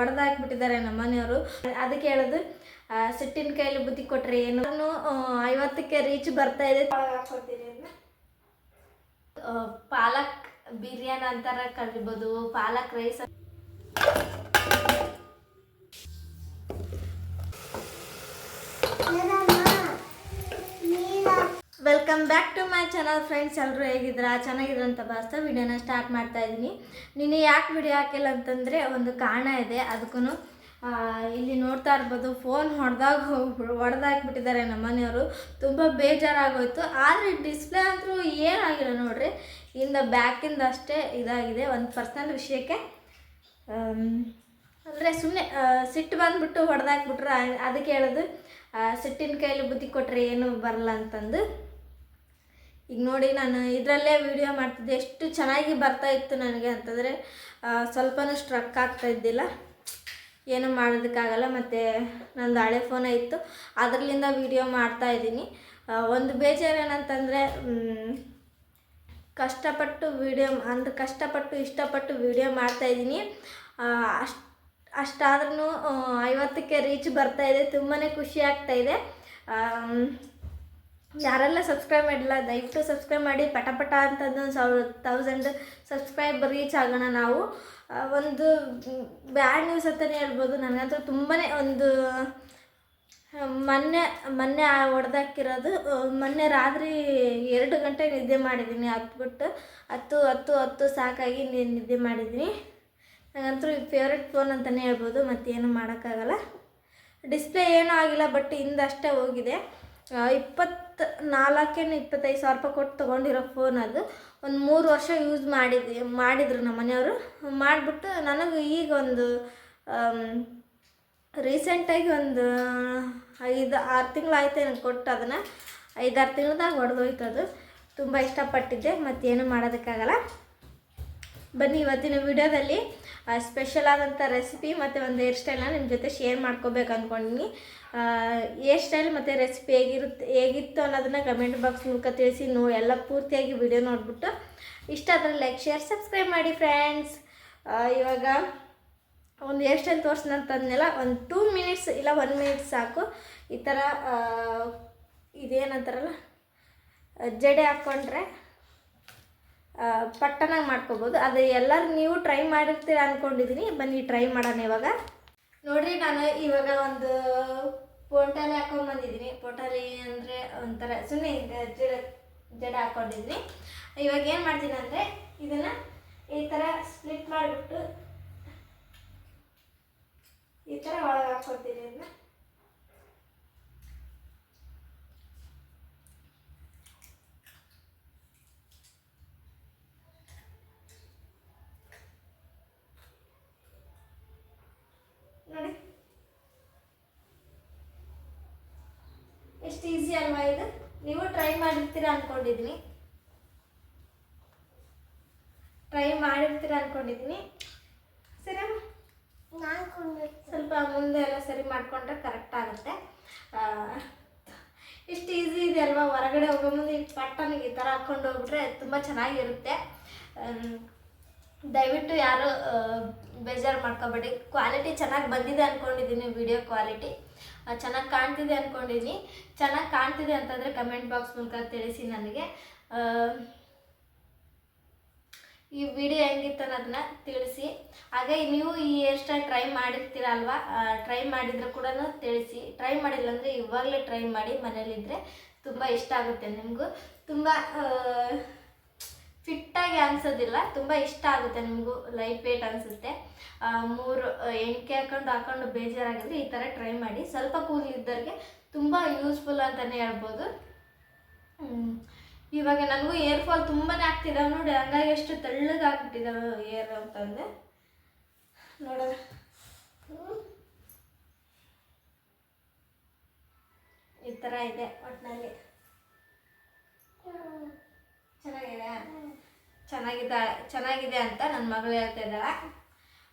ಒಡೆದಾಕ್ಬಿಟ್ಟಿದ್ದಾರೆ ನಮ್ಮ ಮನೆಯವರು ಅದಕ್ಕೆ ಹೇಳೋದು ಸಿಟ್ಟಿನ ಕೈಯಲ್ಲಿ ಬುದ್ಧಿ ಕೊಟ್ರೆ ಏನು? ನಾನು ಐವತ್ತಕ್ಕೆ ರೀಚ್ ಬರ್ತಾ ಇದೆ. ಪಾಲಕ್ ಬಿರಿಯಾನಿ ಅಂತಾರ ಕರಿಬೋದು palak rice welcome back to my channel friends ಎಲ್ಲರೂ ಹೇಗಿದ್ದೀರಾ? ಚೆನ್ನಾಗಿದ್ರು ಅಂತ ಭಾವಿಸ್ತಾ ವಿಡಿಯೋನ ಸ್ಟಾರ್ಟ್ ಮಾಡ್ತಾ ಇದ್ದೀನಿ. ನಿನ್ನೆ ಯಾಕೆ ವಿಡಿಯೋ ಹಾಕಿಲ್ಲ ಅಂತಂದರೆ ಒಂದು ಕಾರಣ ಇದೆ. ಅದಕ್ಕೂ ಇಲ್ಲಿ ನೋಡ್ತಾ ಇರ್ಬೋದು ಫೋನ್ ಹೊಡೆದಾಗ ಹೊಡೆದಾಕ್ಬಿಟ್ಟಿದ್ದಾರೆ ನಮ್ಮ ಮನೆಯವರು. ತುಂಬ ಬೇಜಾರಾಗೋಯ್ತು. ಆದರೆ ಡಿಸ್ಪ್ಲೇ ಅಂತೂ ಏನಾಗಿಲ್ಲ ನೋಡ್ರಿ. ಇಂದ ಬ್ಯಾಕಿಂದ ಅಷ್ಟೇ ಇದಾಗಿದೆ. ಒಂದು ಪರ್ಸ್ನಲ್ ವಿಷಯಕ್ಕೆ ಅಂದರೆ ಸುಮ್ಮನೆ ಸಿಟ್ಟು ಬಂದುಬಿಟ್ಟು ಹೊಡೆದಾಕ್ಬಿಟ್ರೆ ಅದಕ್ಕೆ ಹೇಳೋದು ಸಿಟ್ಟಿನ ಕೈಯಲ್ಲಿ ಬುದ್ಧಿ ಕೊಟ್ಟರೆ ಏನೂ ಬರಲ್ಲ ಅಂತಂದು. ಈಗ ನೋಡಿ ನಾನು ಇದರಲ್ಲೇ ವಿಡಿಯೋ ಮಾಡ್ತಿದ್ದೆ. ಎಷ್ಟು ಚೆನ್ನಾಗಿ ಬರ್ತಾ ಇತ್ತು ನನಗೆ ಅಂತಂದರೆ ಸ್ವಲ್ಪನೂ ಸ್ಟ್ರಕ್ ಆಗ್ತಾ ಇದ್ದಿಲ್ಲ. ಏನೂ ಮಾಡೋದಕ್ಕಾಗಲ್ಲ, ಮತ್ತು ನಂದು ಹಳೆ ಫೋನೇ ಇತ್ತು. ಅದರಲ್ಲಿಂದ ವಿಡಿಯೋ ಮಾಡ್ತಾ ಇದ್ದೀನಿ. ಒಂದು ಬೇಜಾರು ಏನಂತಂದರೆ ಕಷ್ಟಪಟ್ಟು ವಿಡಿಯೋ ಅಂದ್ರೆ ಕಷ್ಟಪಟ್ಟು, ಇಷ್ಟಪಟ್ಟು ವಿಡಿಯೋ ಮಾಡ್ತಾಯಿದ್ದೀನಿ ಅಷ್ಟು ಅಷ್ಟಾದ್ರೂ ಐವತ್ತಕ್ಕೆ ರೀಚ್ ಬರ್ತಾ ಇದೆ. ತುಂಬಾ ಖುಷಿ ಆಗ್ತಾಯಿದೆ ಯಾರೆಲ್ಲ ಸಬ್ಸ್ಕ್ರೈಬ್ ಮಾಡಿಲ್ಲ, ದಯವಿಟ್ಟು ಸಬ್ಸ್ಕ್ರೈಬ್ ಮಾಡಿ. ಪಟ ಪಟ ಅಂತಂದು ಸಾವಿರ ತೌಸಂಡ್ ಸಬ್ಸ್ಕ್ರೈಬ್ ರೀಚ್ ಆಗೋಣ ನಾವು. ಒಂದು ಬ್ಯಾಡ್ ನ್ಯೂಸ್ ಅಂತಲೇ ಹೇಳ್ಬೋದು. ನನಗಂತೂ ತುಂಬಾ ಒಂದು ಮೊನ್ನೆ ಮೊನ್ನೆ ಹೊಡೆದಾಕಿರೋದು ಮೊನ್ನೆ ರಾತ್ರಿ ಎರಡು ಗಂಟೆ ನಿದ್ದೆ ಮಾಡಿದ್ದೀನಿ ಹತ್ಬಿಟ್ಟು ಹತ್ತು ಹತ್ತು ಹತ್ತು ಸಾಕಾಗಿ ನಿದ್ದೆ ಮಾಡಿದ್ದೀನಿ ನನಗಂತೂ ಫೇವ್ರೆಟ್ ಫೋನ್ ಅಂತಲೇ ಹೇಳ್ಬೋದು. ಮತ್ತೇನು ಮಾಡೋಕ್ಕಾಗಲ್ಲ. ಡಿಸ್ಪ್ಲೇ ಏನೂ ಆಗಿಲ್ಲ ಬಟ್ ಹಿಂದಷ್ಟೇ ಹೋಗಿದೆ. ಇಪ್ಪತ್ತು ನಾಲ್ಕೇನು ಇಪ್ಪತ್ತೈದು ಸಾವಿರ ರೂಪಾಯಿ ಕೊಟ್ಟು ತೊಗೊಂಡಿರೋ ಫೋನ್ ಅದು. ಒಂದು ಮೂರು ವರ್ಷ ಯೂಸ್ ಮಾಡಿದ್ವಿ, ಮಾಡಿದರು ನಮ್ಮ ಮನೆಯವರು. ಮಾಡಿಬಿಟ್ಟು ನನಗೆ ಈಗ ಒಂದು ರೀಸೆಂಟಾಗಿ ಒಂದು ಐದು, ಆರು ತಿಂಗಳಾಯ್ತು ನನಗೆ ಕೊಟ್ಟು ಅದನ್ನು. ಐದಾರು ತಿಂಗಳದಾಗ ಹೊಡೆದೋಯ್ತು ಅದು. ತುಂಬ ಇಷ್ಟಪಟ್ಟಿದ್ದೆ, ಮತ್ತೇನು ಮಾಡೋದಕ್ಕಾಗಲ್ಲ. ಬನ್ನಿ ಇವತ್ತಿನ ವಿಡಿಯೋದಲ್ಲಿ. ಸ್ಪೆಷಲ್ ಆದಂಥ ರೆಸಿಪಿ ಮತ್ತು ಒಂದು ಹೇರ್ ಸ್ಟೈಲ್ನ ನಿಮ್ಮ ಜೊತೆ ಶೇರ್ ಮಾಡ್ಕೋಬೇಕು ಅಂದ್ಕೊಂಡಿನಿ ಹೇರ್ ಸ್ಟೈಲ್ ಮತ್ತು ರೆಸಿಪಿ ಹೇಗಿರುತ್ತೆ, ಹೇಗಿತ್ತು ಅನ್ನೋದನ್ನ ಕಮೆಂಟ್ ಬಾಕ್ಸ್ ಮೂಲಕ ತಿಳಿಸಿ. ನೋ ಎಲ್ಲ ಪೂರ್ತಿಯಾಗಿ ವಿಡಿಯೋ ನೋಡಿಬಿಟ್ಟು ಇಷ್ಟ ಆದರೆ ಲೈಕ್ ಶೇರ್ ಸಬ್ಸ್ಕ್ರೈಬ್ ಮಾಡಿ ಫ್ರೆಂಡ್ಸ್ ಇವಾಗ ಒಂದು ಹೇರ್ ಸ್ಟೈಲ್ ತೋರಿಸಿದಂತಂದೆಲ್ಲ ಒಂದು ಟೂ ಮಿನಿಟ್ಸ್ ಇಲ್ಲ ಒನ್ ಮಿನಿಟ್ಸ್ ಸಾಕು. ಈ ಥರ ಇದೇನಂತಾರಲ್ಲ, ಜಡೆ ಹಾಕ್ಕೊಂಡ್ರೆ ಪಟ್ಟನಾಗಿ ಮಾಡ್ಕೋಬೋದು. ಅದು ಎಲ್ಲರೂ ನೀವು ಟ್ರೈ ಮಾಡಿರ್ತೀರ ಅಂದ್ಕೊಂಡಿದ್ದೀನಿ ಬನ್ನಿ ಟ್ರೈ ಮಾಡೋಣ ಇವಾಗ. ನೋಡಿರಿ, ನಾನು ಇವಾಗ ಒಂದು ಪೋಟಲಿ ಹಾಕೊಂಡ್ಬಂದಿದ್ದೀನಿ ಪೋಟಲಿ ಅಂದರೆ ಒಂಥರ ಸುಮ್ಮನೆ ಜಡ ಜಡ ಹಾಕ್ಕೊಂಡಿದ್ದೀನಿ ಇವಾಗ ಏನು ಮಾಡ್ತೀನಿ ಅಂದರೆ ಇದನ್ನು ಈ ಥರ ಸ್ಪ್ಲಿಟ್ ಮಾಡಿಬಿಟ್ಟು ಈ ಥರ ಒಳಗೆ ಹಾಕ್ಕೊಳ್ತೀನಿ ಇದನ್ನ ನೋಡಿ ಎಷ್ಟು ಈಸಿ ಅಲ್ವಾ ಇದು ನೀವು ಟ್ರೈ ಮಾಡಿರ್ತೀರಾ ಅನ್ಕೊಂಡಿದ್ದೀನಿ ಟ್ರೈ ಮಾಡಿರ್ತೀರಾ ಅನ್ಕೊಂಡಿದ್ದೀನಿ ಸರಿ ನಾನು ಸ್ವಲ್ಪ ಮುಂದೆ ಎಲ್ಲ ಸರಿ ಮಾಡಿಕೊಂಡ್ರೆ ಕರೆಕ್ಟ್ ಆಗುತ್ತೆ. ಇಷ್ಟು ಈಸಿ ಇದೆ ಅಲ್ವಾ? ಹೊರಗಡೆ ಹೋಗೋ ಮುಂದೆ ಪಟ್ಟನಿಗೆ ಈ ಥರ ಹಾಕ್ಕೊಂಡು ಹೋಗ್ಬಿಟ್ರೆ ತುಂಬ ಚೆನ್ನಾಗಿರುತ್ತೆ. ದಯವಿಟ್ಟು ಯಾರು ಬೇಜಾರು ಮಾಡ್ಕೋಬೇಡಿ. ಕ್ವಾಲಿಟಿ ಚೆನ್ನಾಗಿ ಬಂದಿದೆ ಅಂದ್ಕೊಂಡಿದ್ದೀನಿ ವಿಡಿಯೋ ಕ್ವಾಲಿಟಿ ಚೆನ್ನಾಗಿ ಕಾಣ್ತಿದೆ ಅಂದ್ಕೊಂಡಿದ್ದೀನಿ ಚೆನ್ನಾಗಿ ಕಾಣ್ತಿದೆ ಅಂತಂದರೆ ಕಮೆಂಟ್ ಬಾಕ್ಸ್ ಮೂಲಕ ತಿಳಿಸಿ ನನಗೆ. ಈ ವಿಡಿಯೋ ಹೆಂಗಿತ್ತು ಅನ್ನೋದನ್ನ ತಿಳಿಸಿ. ಹಾಗೆ ನೀವು ಈ ಹೇರ್ ಸ್ಟೈಲ್ ಟ್ರೈ ಮಾಡಿರ್ತೀರಲ್ವಾ ಟ್ರೈ ಮಾಡಿದ್ರೆ ಕೂಡ ತಿಳಿಸಿ. ಟ್ರೈ ಮಾಡಿಲ್ಲ ಅಂದರೆ ಇವಾಗಲೇ ಟ್ರೈ ಮಾಡಿ ಮನೇಲಿದ್ದರೆ ತುಂಬ ಇಷ್ಟ ಆಗುತ್ತೆ ನಿಮಗೂ. ತುಂಬ ಫಿಟ್ಟಾಗಿ ಅನ್ಸೋದಿಲ್ಲ, ತುಂಬ ಇಷ್ಟ ಆಗುತ್ತೆ ನಿಮಗೂ, ಲೈಟ್ ವೇಟ್ ಅನಿಸುತ್ತೆ. ಮೂರು ಎಣಿಕೆ ಹಾಕೊಂಡು ಹಾಕೊಂಡು ಬೇಜಾರಾಗಿದ್ರೆ ಈ ಥರ ಟ್ರೈ ಮಾಡಿ. ಸ್ವಲ್ಪ ಕೂದಲಿದ್ದವ್ರಿಗೆ ತುಂಬ ಯೂಸ್ಫುಲ್ ಅಂತಲೇ ಹೇಳ್ಬೋದು. ಇವಾಗ ನನಗೂ ಏರ್ ಫಾಲ್ ತುಂಬಾನೇ ಆಗ್ತಿದಾವೆ ನೋಡಿ, ಹಂಗಾಗಿ ಎಷ್ಟು ತೆಳ್ಳಗಾಗ್ಬಿಟ್ಟಿದ್ದಾವೆ ಏರ್ ಅಂತಂದರೆ ನೋಡೋಣ. ಈ ಥರ ಇದೆ ಒಟ್ಟಿನಲ್ಲಿ ಚೆನ್ನಾಗಿದೆ. ಚೆನ್ನಾಗಿದೆ ಚೆನ್ನಾಗಿದೆ ಅಂತ ನನ್ನ ಮಗಳು ಹೇಳ್ತಾ ಇದ್ದಾಳೆ.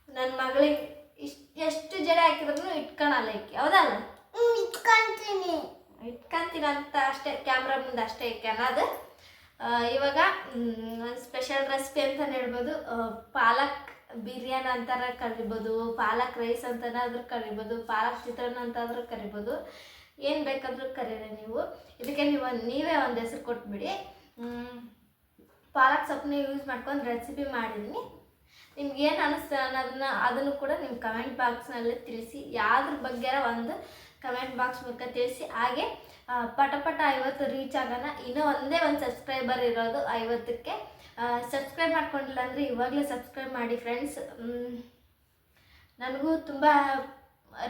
ನನ್ನ ಮಗಳಿಗೆ ಇಷ್ಟು ಎಷ್ಟು ಜಡೆ ಹಾಕಿದ್ರು ಇಟ್ಕೊಳಲ್ಲ ಈಕೆ ಹೌದಲ್ಲ? ಇಟ್ಕೊಂತೀನಿ. ಇಟ್ಕೊಂತೀನಿ ಅಂತ ಅಷ್ಟೇ ಕ್ಯಾಮ್ರಾ ಮುಂದೆ ಅಷ್ಟೇ ಅದು ಅನ್ನೋದು. ಇವಾಗ ಸ್ಪೆಷಲ್ ರೆಸಿಪಿ ಅಂತಲೇ ಹೇಳ್ಬೋದು. ಪಾಲಕ್ ಬಿರಿಯಾನಿ ಅಂತಾರ ಕರಿಬೋದು ಪಾಲಕ್ ರೈಸ್ ಅಂತನಾದ್ರೂ ಕರಿಬೋದು ಪಾಲಕ್ ಚಿತ್ರಾನ್ನ ಅಂತಾದರೂ ಕರಿಬೋದು. ಏನು ಬೇಕಾದರೂ ಕರೀರಿ ನೀವು. ಇದಕ್ಕೆ ನೀವು ಒಂದ್- ನೀವೇ ಒಂದು ಹೆಸರು ಕೊಟ್ಬಿಡಿ. ಪಾಲಕ್ ಸೊಪ್ಪನ್ನ ಯೂಸ್ ಮಾಡ್ಕೊಂಡು ರೆಸಿಪಿ ಮಾಡಿದ್ದೀನಿ ನಿಮ್ಗೇನು ಏನು ಅನಿಸ್ತು ಅನ್ನೋದನ್ನ ಅದನ್ನು ಕೂಡ ನಿಮ್ಮ ಕಮೆಂಟ್ ಬಾಕ್ಸ್ನಲ್ಲಿ ತಿಳಿಸಿ. ಯಾವ್ದ್ರ ಬಗ್ಗೆ ಒಂದು ಕಮೆಂಟ್ ಬಾಕ್ಸ್ ಮೂಲಕ ತಿಳಿಸಿ. ಹಾಗೆ ಪಟಪಟ ಪಟ ಪಟ ಐವತ್ತು ರೀಚ್ ಆಗೋಣ ಇನ್ನೂ ಒಂದೇ ಒಂದು ಸಬ್ಸ್ಕ್ರೈಬರ್ ಇರೋದು ಐವತ್ತಕ್ಕೆ. ಸಬ್ಸ್ಕ್ರೈಬ್ ಮಾಡ್ಕೊಂಡಿಲ್ಲ ಅಂದರೆ ಇವಾಗಲೇ ಸಬ್ಸ್ಕ್ರೈಬ್ ಮಾಡಿ ಫ್ರೆಂಡ್ಸ್ ನನಗೂ ತುಂಬ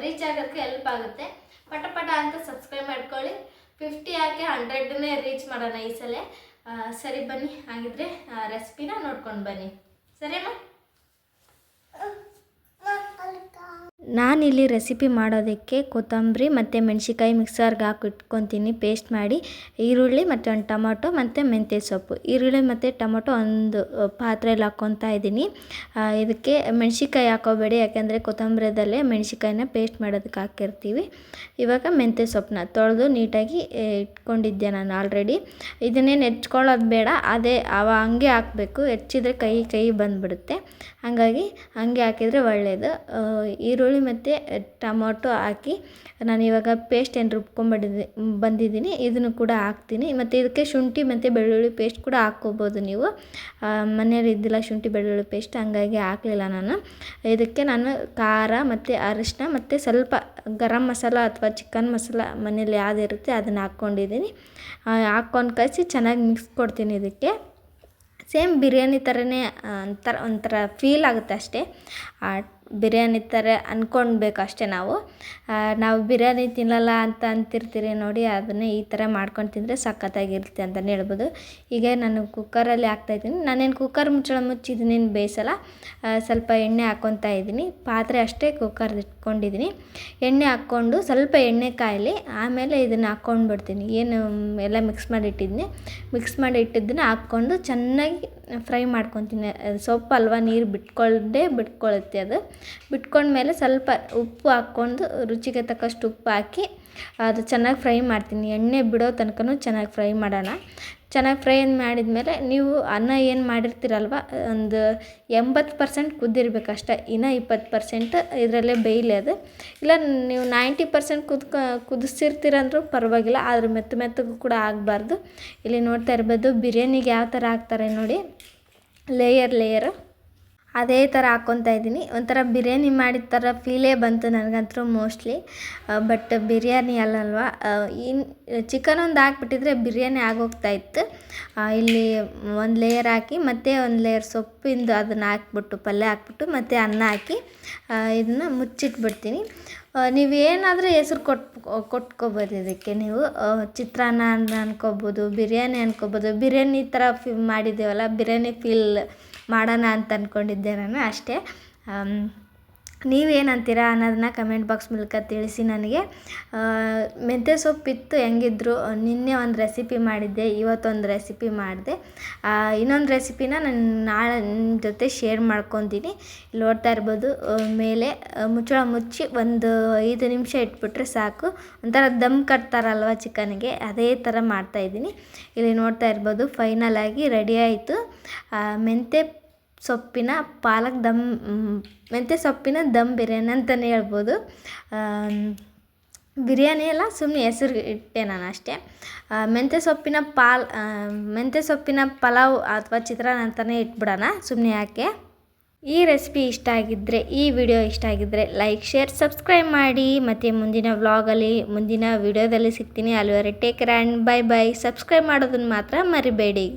ರೀಚ್ ಆಗೋಕ್ಕೆ ಹೆಲ್ಪ್ ಆಗುತ್ತೆ. ಪಟ ಪಟ ಅಂತ ಸಬ್ಸ್ಕ್ರೈಬ್ ಮಾಡ್ಕೊಳ್ಳಿ. ಫಿಫ್ಟಿ ಹಾಕಿ ಹಂಡ್ರೆಡ್ನೇ ರೀಚ್ ಮಾಡೋಣ ಈ ಸಲ? ಸರಿ ಬನ್ನಿ. ಹಾಗಿದ್ರೆ ರೆಸಿಪಿನ ನೋಡ್ಕೊಂಡು ಬನ್ನಿ. ಸರಿನಾ? ನಾನಿಲ್ಲಿ ರೆಸಿಪಿ ಮಾಡೋದಕ್ಕೆ ಕೊತ್ತಂಬರಿ ಮತ್ತು ಮೆಣಸಿಕಾಯಿ ಮಿಕ್ಸರ್ಗೆ ಹಾಕಿ ಇಟ್ಕೊತೀನಿ ಪೇಸ್ಟ್ ಮಾಡಿ ಈರುಳ್ಳಿ ಮತ್ತು ಒಂದು ಟೊಮೊಟೊ ಮತ್ತು ಮೆಂತ್ಯ ಸೊಪ್ಪು. ಈರುಳ್ಳಿ ಮತ್ತು ಟೊಮೊಟೊ ಒಂದು ಪಾತ್ರೆಯಲ್ಲಿ ಹಾಕ್ಕೊತಾ ಇದ್ದೀನಿ. ಇದಕ್ಕೆ ಮೆಣಸಿಕಾಯಿ ಹಾಕೋಬೇಡಿ ಯಾಕೆಂದರೆ ಕೊತ್ತಂಬರಿದಲ್ಲೇ ಮೆಣಸಿಕಾಯಿನ ಪೇಸ್ಟ್ ಮಾಡೋದಕ್ಕೆ ಹಾಕಿರ್ತೀವಿ. ಇವಾಗ ಮೆಂತ್ಯ ಸೊಪ್ಪನ್ನ ತೊಳೆದು ನೀಟಾಗಿ ಇಟ್ಕೊಂಡಿದ್ದೆ ನಾನು ಆಲ್ರೆಡಿ. ಇದನ್ನೇನು ಹೆಚ್ಕೊಳ್ಳೋದು ಬೇಡ. ಅದೇ, ಅವ ಹಂಗೆ ಹಾಕಬೇಕು. ಹೆಚ್ಚಿದ್ರೆ ಕೈ ಕೈ ಬಂದುಬಿಡುತ್ತೆ. ಹಾಗಾಗಿ ಹಂಗೆ ಹಾಕಿದರೆ ಒಳ್ಳೆಯದು ಈರುಳ್ಳಿ ಮತ್ತು ಟೊಮೊಟೊ ಹಾಕಿ, ನಾನು ಇವಾಗ ಪೇಸ್ಟ್ ಏನು ರುಬ್ಕೊಂಡ್ಬಂದಿದ್ದೆ ಬಂದಿದ್ದೀನಿ. ಇದನ್ನು ಕೂಡ ಹಾಕ್ತೀನಿ. ಮತ್ತು ಇದಕ್ಕೆ ಶುಂಠಿ ಮತ್ತು ಬೆಳ್ಳುಳ್ಳಿ ಪೇಸ್ಟ್ ಕೂಡ ಹಾಕ್ಕೋಬೋದು ನೀವು. ಮನೇಲಿ ಇದ್ದಿಲ್ಲ ಶುಂಠಿ, ಬೆಳ್ಳುಳ್ಳಿ ಪೇಸ್ಟ್, ಹಂಗಾಗಿ ಹಾಕಲಿಲ್ಲ ನಾನು. ಇದಕ್ಕೆ ನಾನು ಖಾರ ಮತ್ತು ಅರಿಶಿನ ಮತ್ತು ಸ್ವಲ್ಪ ಗರಂ ಮಸಾಲ ಅಥವಾ ಚಿಕನ್ ಮಸಾಲ ಮನೇಲಿ ಯಾವುದಿರುತ್ತೆ ಅದನ್ನು ಹಾಕ್ಕೊಂಡಿದ್ದೀನಿ. ಹಾಕ್ಕೊಂಡು ಕಳಿಸಿ ಚೆನ್ನಾಗಿ ಮಿಕ್ಸ್ ಕೊಡ್ತೀನಿ ಇದಕ್ಕೆ. ಸೇಮ್ ಬಿರಿಯಾನಿ ಥರನೇ ಒಂಥರ ಒಂಥರ ಫೀಲ್ ಆಗುತ್ತೆ ಅಷ್ಟೇ. ಬಿರಿಯಾನಿ ಥರ ಅಂದ್ಕೊಳ್ಬೇಕು ಅಷ್ಟೇ ನಾವು. ನಾವು ಬಿರಿಯಾನಿ ತಿನ್ನಲ್ಲ ಅಂತ ಅಂತಿರ್ತೀರಿ ನೋಡಿ, ಅದನ್ನೇ ಈ ಥರ ಮಾಡ್ಕೊಂಡು ತಿಂದರೆ ಸಖತ್ತಾಗಿರುತ್ತೆ ಅಂತಲೇ ಹೇಳ್ಬೋದು. ಈಗ ನಾನು ಕುಕ್ಕರಲ್ಲಿ ಹಾಕ್ತಾಯಿದ್ದೀನಿ ನಾನೇನು ಕುಕ್ಕರ್ ಮುಚ್ಚಳ ಮುಚ್ಚಿದ್ದೀನಿ ಬೇಯಿಸಲ್ಲ. ಸ್ವಲ್ಪ ಎಣ್ಣೆ ಹಾಕ್ಕೊತಾ ಇದ್ದೀನಿ. ಪಾತ್ರೆ ಅಷ್ಟೇ ಕುಕ್ಕರ್ ಇಟ್ಕೊಂಡಿದ್ದೀನಿ. ಎಣ್ಣೆ ಹಾಕ್ಕೊಂಡು ಸ್ವಲ್ಪ ಎಣ್ಣೆ ಕಾಯಲಿ, ಆಮೇಲೆ ಇದನ್ನು ಹಾಕ್ಕೊಂಡು ಬಿಡ್ತೀನಿ ಏನು ಎಲ್ಲ ಮಿಕ್ಸ್ ಮಾಡಿ ಇಟ್ಟಿದ್ದೀನಿ ಮಿಕ್ಸ್ ಮಾಡಿ ಇಟ್ಟಿದ್ದನ್ನು ಹಾಕ್ಕೊಂಡು ಚೆನ್ನಾಗಿ ಫ್ರೈ ಮಾಡ್ಕೊತೀನಿ. ಸೊಪ್ಪು ಅಲ್ವಾ ನೀರು ಬಿಟ್ಕೊಳ್ಳದೆ ಬಿಟ್ಕೊಳ್ಳುತ್ತೆ ಅದು. ಬಿಟ್ಕೊಂಡ್ಮೇಲೆ ಸ್ವಲ್ಪ ಉಪ್ಪು ಹಾಕ್ಕೊಂಡು ರುಚಿಗೆ ತಕ್ಕಷ್ಟು ಉಪ್ಪು ಹಾಕಿ ಅದು ಚೆನ್ನಾಗಿ ಫ್ರೈ ಮಾಡ್ತೀನಿ. ಎಣ್ಣೆ ಬಿಡೋ ತನಕನೂ ಚೆನ್ನಾಗಿ ಫ್ರೈ ಮಾಡೋಣ. ಚೆನ್ನಾಗಿ ಫ್ರೈ ಮಾಡಿದ್ಮೇಲೆ ನೀವು ಅನ್ನ ಏನು ಮಾಡಿರ್ತೀರಲ್ವ, ಒಂದು ಎಂಬತ್ತು ಪರ್ಸೆಂಟ್ ಕುದ್ದಿರ್ಬೇಕು ಅಷ್ಟೇ. ಇನ್ನೂ ಇಪ್ಪತ್ತು ಪರ್ಸೆಂಟ್ ಇದರಲ್ಲೇ ಬೇಯಲಿ ಅದು. ಇಲ್ಲ, ನೀವು ನೈಂಟಿ ಪರ್ಸೆಂಟ್ ಕುದ್ಕ ಕುದಿಸಿರ್ತೀರಂದ್ರೂ ಪರವಾಗಿಲ್ಲ. ಆದ್ರೆ ಮೆತ್ತು ಮೆತ್ತಗೂ ಕೂಡ ಆಗಬಾರ್ದು. ಇಲ್ಲಿ ನೋಡ್ತಾ ಇರ್ಬೋದು ಬಿರಿಯಾನಿಗೆ ಯಾವ ಥರ ಹಾಕ್ತಾರೆ ನೋಡಿ. ಲೇಯರ್ ಲೇಯರು ಅದೇ ಥರ ಹಾಕ್ಕೊತಾ ಇದ್ದೀನಿ. ಒಂಥರ ಬಿರಿಯಾನಿ ಮಾಡಿದ ಥರ ಫೀಲೇ ಬಂತು ನನಗಂತೂ ಮೋಸ್ಟ್ಲಿ ಬಟ್ ಬಿರಿಯಾನಿ ಅಲ್ಲಲ್ವಾ? ಇನ್ನು ಚಿಕನ್ ಒಂದು ಹಾಕ್ಬಿಟ್ಟಿದ್ರೆ ಬಿರಿಯಾನಿ ಆಗೋಗ್ತಾ ಇತ್ತು. ಇಲ್ಲಿ ಒಂದು ಲೇಯರ್ ಹಾಕಿ ಮತ್ತೆ ಒಂದು ಲೇಯರ್ ಸೊಪ್ಪಿಂದು ಅದನ್ನು ಹಾಕ್ಬಿಟ್ಟು, ಪಲ್ಯ ಹಾಕ್ಬಿಟ್ಟು ಮತ್ತು ಅನ್ನ ಹಾಕಿ ಇದನ್ನು ಮುಚ್ಚಿಟ್ಬಿಡ್ತೀನಿ. ನೀವು ಏನಾದರೂ ಹೆಸ್ರು ಕೊಟ್, ಕೊಟ್ಕೋಬೋದು ಇದಕ್ಕೆ ನೀವು. ಚಿತ್ರಾನ್ನ ಅನ್ನ ಅನ್ಕೋಬೋದು, ಬಿರಿಯಾನಿ ಅನ್ಕೋಬೋದು. ಬಿರಿಯಾನಿ ಥರ ಫಿ ಮಾಡಿದ್ದೇವಲ್ಲ, ಬಿರಿಯಾನಿ ಫೀಲ್ ಮಾಡೋಣ ಅಂತ ಅಂದ್ಕೊಂಡಿದ್ದೆ ನಾನು ಅಷ್ಟೇ. ನೀವೇನಂತೀರಾ ಅನ್ನೋದನ್ನ ಕಮೆಂಟ್ ಬಾಕ್ಸ್ ಮೂಲಕ ತಿಳಿಸಿ ನನಗೆ. ಮೆಂತ್ಯ ಮೆಂತ್ಯ ಸೊಪ್ಪಿತ್ತು ಹೆಂಗಿದ್ರು, ನಿನ್ನೆ ಒಂದು ರೆಸಿಪಿ ಮಾಡಿದ್ದೆ ಇವತ್ತೊಂದು ರೆಸಿಪಿ ಮಾಡಿದೆ. ಇನ್ನೊಂದು ರೆಸಿಪಿನ ನಾನು ನಾಳೆ ನಿಮ್ಮ ಜೊತೆ ಶೇರ್ ಮಾಡ್ಕೊತೀನಿ. ಇಲ್ಲಿ ನೋಡ್ತಾ ಇರ್ಬೋದು ಮೇಲೆ ಮುಚ್ಚಳ ಮುಚ್ಚಿ ಒಂದು ಐದು ನಿಮಿಷ ಇಟ್ಬಿಟ್ರೆ ಸಾಕು. ಒಂಥರ ದಮ್ ಕಟ್ತಾರಲ್ವ ಚಿಕನ್ಗೆ, ಅದೇ ಥರ ಮಾಡ್ತಾಯಿದ್ದೀನಿ ಇಲ್ಲಿ ನೋಡ್ತಾ ಇರ್ಬೋದು ಫೈನಲ್ ಆಗಿ ರೆಡಿ ಆಯಿತು. ಮೆಂತ್ಯ ಸೊಪ್ಪಿನ ಪಾಲಕ್ ದಮ್ ಮೆಂತ್ಯ ಸೊಪ್ಪಿನ ದಮ್ ಬಿರಿಯಾನಿ ಅಂತಲೇ ಹೇಳ್ಬೋದು. ಬಿರಿಯಾನಿ ಎಲ್ಲ ಸುಮ್ಮನೆ ಹೆಸರು ಇಟ್ಟೆ ನಾನು ಅಷ್ಟೇ. ಮೆಂತ್ಯ ಸೊಪ್ಪಿನ ಪಾಲ್ ಮೆಂತ್ಯ ಸೊಪ್ಪಿನ ಪಲಾವ್ ಅಥವಾ ಚಿತ್ರಾನ್ನ ಅಂತಲೇ ಇಟ್ಬಿಡೋಣ ಸುಮ್ಮನೆ ಯಾಕೆ? ಈ ರೆಸಿಪಿ ಇಷ್ಟ ಆಗಿದ್ದರೆ ಈ ವಿಡಿಯೋ ಇಷ್ಟ ಆಗಿದ್ದರೆ ಲೈಕ್ ಶೇರ್ ಸಬ್ಸ್ಕ್ರೈಬ್ ಮಾಡಿ. ಮತ್ತು ಮುಂದಿನ ವ್ಲಾಗಲ್ಲಿ, ಮುಂದಿನ ವಿಡಿಯೋದಲ್ಲಿ ಸಿಗ್ತೀನಿ. ಅಲ್ಲಿವರೆ take care and bye bye subscribe ಮಾಡೋದನ್ನು ಮಾತ್ರ ಮರಿಬೇಡಿ.